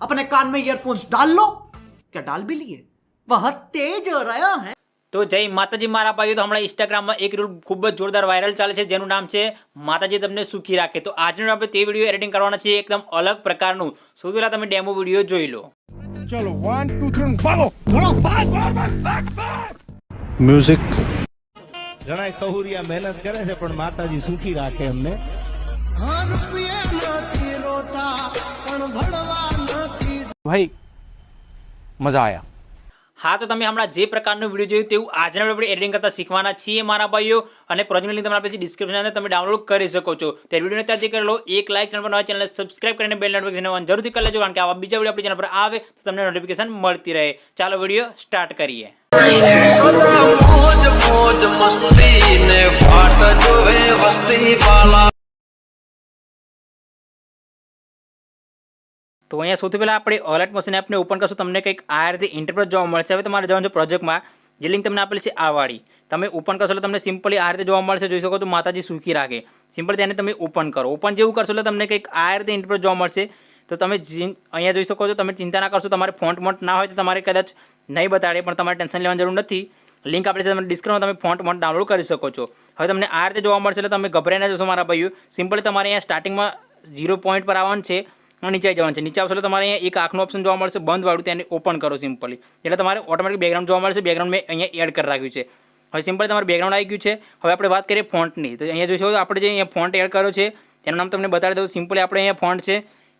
अपने कान में ईयरफोन्स डाल लो क्या डाल भी लिए वह तेज हो रहा है તો જય માતાજી મારા ભાઈઓ તો હમણાં ઇન્સ્ટાગ્રામમાં એક રીલ ખૂબ જ જોરદાર વાયરલ ચાલે છે જેનું નામ છે માતાજી તમને સુખી રાખે તો આજનો આપણે તે વિડીયો એડિટિંગ કરવાના છે એકદમ અલગ પ્રકારનું સૌથી પહેલા તમે ડેમો વિડીયો જોઈ લો चलो वन टू थ्री भागो भागो भाग भाग भाग भाग म्यूजिक ઘણા ખહુરિયા મહેનત કરે છે પણ માતાજી સુખી રાખે એમને ભાઈ મજા આવ્યા હા તો તમે હમણાં જે પ્રકારનું વીડિયો જોયું તેવું આજના આપણે એડિટિંગ કરતા શીખવાના છીએ મારા ભાઈઓ. અને પ્રોજેક્ટ લિંક તમે આપણે ડિસ્ક્રિપ્શન અંદર તમે ડાઉનલોડ કરી શકો છો. તે વિડીયોને ત્યાંથી કરી લો. એક લાઇક ચેનલ પર નવા ચેનલ સબસ્ક્રાઇબ કરીને બેલ નોટિફિકેશન ઓન જરૂરથી કરી લેજો કારણ કે આવા બીજા વીડિયો આપણી ચેનલ પર આવે તો તમને નોટિફિકેશન મળતી રહે. ચાલો વીડિયો સ્ટાર્ટ કરીએ. તો અહીંયા સૌથી પહેલાં આપણે અલર્ટ મશીન એપને ઓપન કરશું. તમને કંઈક આ રીતે ઇન્ટરપ્રેટ જોવા મળશે. હવે તમારે જવાનું છે પ્રોજેક્ટમાં જે લિંક તમને આપેલી છે આ વાળી. તમે ઓપન કરશો એટલે તમને સિમ્પલી આ રીતે જોવા મળશે. જોઈ શકો તો માતાજી સુખી રાખે. સિમ્પલ તેને તમે ઓપન કરો. ઓપન જેવું કરશો એટલે તમને કંઈક આ રીતે ઇન્ટરપ્રેટ જોવા મળશે. તો તમે અહીંયા જોઈ શકો છો, તમે ચિંતા ના કરશો. તમારે ફોન્ટ મોન્ટ ના હોય તો તમારે કદાચ નહીં બતાડે, પણ તમારે ટેન્શન લેવાની જરૂર નથી. લિંક આપેલી છે, તમે ડિસ્ક્રિપ્શનમાં તમે ફોન્ટ મોન્ટ ડાઉનલોડ કરી શકો છો. હવે તમને આ રીતે જોવા મળશે એટલે તમે ગભરાઈ ના જશો મારા ભાઈઓ. સિમ્પલી તમારે અહીંયા સ્ટાર્ટિંગમાં ઝીરો પોઈન્ટ પર આવવાનું છે. નીચે જવાનું છે. નીચે આવશો એટલે તમારે અહીંયા એક આંખનું ઓપ્શન જોવા મળશે, બંધ વાળું તેને ઓપન કરો સિમ્પલી એટલે તમારે ઓટોમેટિક બેકગ્રાઉન્ડ જોવા મળશે બેકગ્રાઉન્ડ મેં અહીંયા એડ કરી રાખ્યું છે. હવે સિમ્પલી તમારે બેકગ્રાઉન્ડ આવી ગયું છે. હવે આપણે વાત કરીએ ફોન્ટની તો અહીંયા જોઈશું આપણે જે અહીંયા ફોન્ટ એડ કર્યો છે તેનું નામ તમને બતાવી દઉં. સિમ્પલી આપણે અહીંયા ફોન્ટ છે,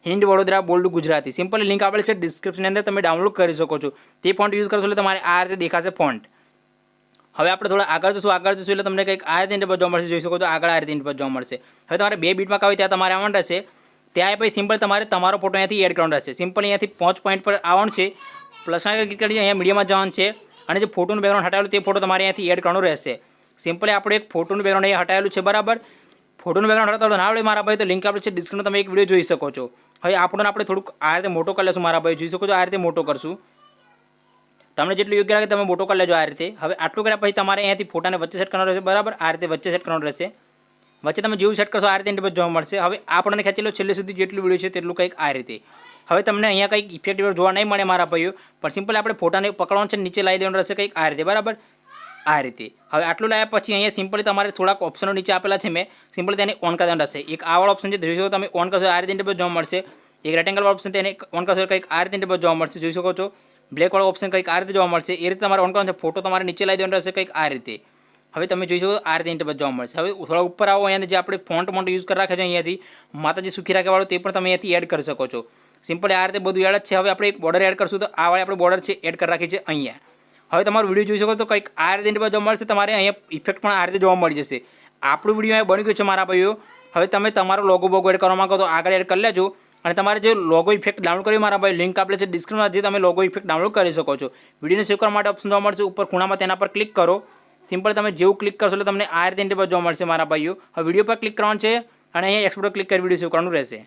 Hind, Vadodara, bold, Gujarati. Simply link આપેલ છે ડિસ્ક્રિપ્શનની અંદર તમે ડાઉનલોડ કરી શકો છો. તે ફોન્ટ યુઝ કરશો એટલે તમારે આ રીતે દેખાશે ફોન્ટ હવે આપણે થોડા આગળ જશું આગળ જશું એટલે તમને કંઈક આ રીતે ઇન્ટરપટ જોવા મળશે. જોઈ શકો તો આગળ આ રીતે જોવા મળશે. હવે તમારે બે બીટમાં કાવી ત્યાં તમારે આવવાનું રહેશે. ત્યાં પછી સિમ્પલ તમારે તમારો ફોટો અહીંયાથી એડ કરવાનો રહેશે. સિમ્પલ અહીંયાથી પાંચ પોઈન્ટ પર આવવાનું છે. પ્લસ ક્લિક કરી અહીંયા મીડિયામાં જવાનું છે. અને જે ફોટોનું બેકગ્રાઉન્ડ હટાવેલું તે ફોટો તમારે અહીંયાથી એડ કરવાનું રહેશે. સિમ્પલી આપણે એક ફોટોનું બેકગ્રાઉન્ડ અહીંયા હટાવેલું છે, બરાબર? ફોટોનું બેકગ્રાઉન્ડ હટાવતો ના આવડે મારા ભાઈ, તો લિંક આપણે છે ડિસ્ક્રિપ્શન તમે એક વીડિયો જોઈ શકો છો. હવે આ ફોટોને આપણે થોડુંક આ રીતે મોટો કરી લેશું મારા ભાઈ, જોઈ શકો છો આ રીતે મોટો કરશું. તમને જેટલું યોગ્ય લાગે તમે મોટો કરી લેજો આ રીતે. હવે આટલું કર્યા પછી તમારે અહીંયાથી ફોટાને વચ્ચે સેટ કરવાનો રહેશે, બરાબર? આ રીતે વચ્ચે સેટ કરવાનો રહેશે. વચ્ચે તમે જેવું સેટ કરશો આ રીતે ઇન્ટરફેસ જોવા મળશે. હવે આપણને ખેંચેલો છેલ્લે સુધી જેટલું વીડિયો છે તેટલું કંઈક આ રીતે. હવે તમને અહીંયા કંઈક ઇફેક્ટિવ જોવા નહીં મળે મારા ભાઈઓ, પણ સિમ્પલ આપણે ફોટાને પકડવાનું છે નીચે લાવી દેવાનું રહેશે કંઈક આ રીતે, બરાબર? આ રીતે. હવે આટલું લાવ્યા પછી અહીંયા સિમ્પલી તમારે થોડાક ઓપ્શનો નીચે આપેલા છે મેં. સિમ્પલ તેને ઓન કરી દેવાનું રહેશે. એક આ ઓપ્શન છે, જોઈ શકો તમે ઓન કરશો આ રીતે ઇન્ટરફેસ જોવા મળશે. એક રેક્ટેંગલ ઓપ્શન તેને ઓન કરશો કંઈક આ રીતે ઇન્ટરફેસ જોવા મળશે, જોઈ શકો છો. બ્લેક વાળો ઓપ્શન કંઈક આ રીતે જોવા મળશે. એ રીતે તમારે ઓન કરવાનું છે. ફોટો તમારે નીચે લાવી દેવાનો રહેશે કંઈક આ રીતે. હવે તમે જોઈ શકો આ રીતે ઇન્ટરફેસ જોવા મળશે. હવે થોડા ઉપર આવો, અહીંયા જે આપણે ફોન્ટ મોન્ટ યુઝ કરી રાખ્યા છે અહીંયાથી, માતાજી સુખી રાખેવાળો તે પણ તમે અહીંયાથી એડ કરી શકો છો. સિમ્પલી આ રીતે બધું એડ જ છે. હવે આપણે એક બોર્ડર એડ કરશું તો આ વાળી આપણે બોર્ડર છે એડ કરી રાખી છે અહીંયા. હવે તમારો વીડિયો જોઈ શકો તો કંઈક આ રીતે ઇન્ટરફેસ જોવા મળશે, તમારે અહીંયા ઇફેક્ટ પણ આ રીતે જોવા મળી જશે. આપણું વીડિયો અહીંયા બની ગયું છે મારા ભાઈઓ. હવે તમે તમારો લોગો બોગો એડ કરવા માગો તો આગળ એડ કરી લેજો. અને તમારે જે લોગો ઇફેક્ટ ડાઉનલોડ કર્યો મારા ભાઈ લિંક આપેલી છે ડિસ્ક્રિપ્શનમાં જે તમે લોગો ઇફેક્ટ ડાઉનલોડ કરી શકો છો. વિડીયોને સેવ કરવા માટે ઓપ્શન જોવા મળશે. ઉપર ખૂણામાં તેના પર ક્લિક કરો. સિમ્પલ તમે જેવું ક્લિક કરશો એટલે તમને આ રીતે ઇન્ટરફેસ જોવા મળશે મારા ભાઈઓ. હવે વીડિયો પર ક્લિક કરવાનું છે અને અહીંયા એક્સપોર્ટ ક્લિક કરી વીડિયો સેવ કરવાનું રહેશે.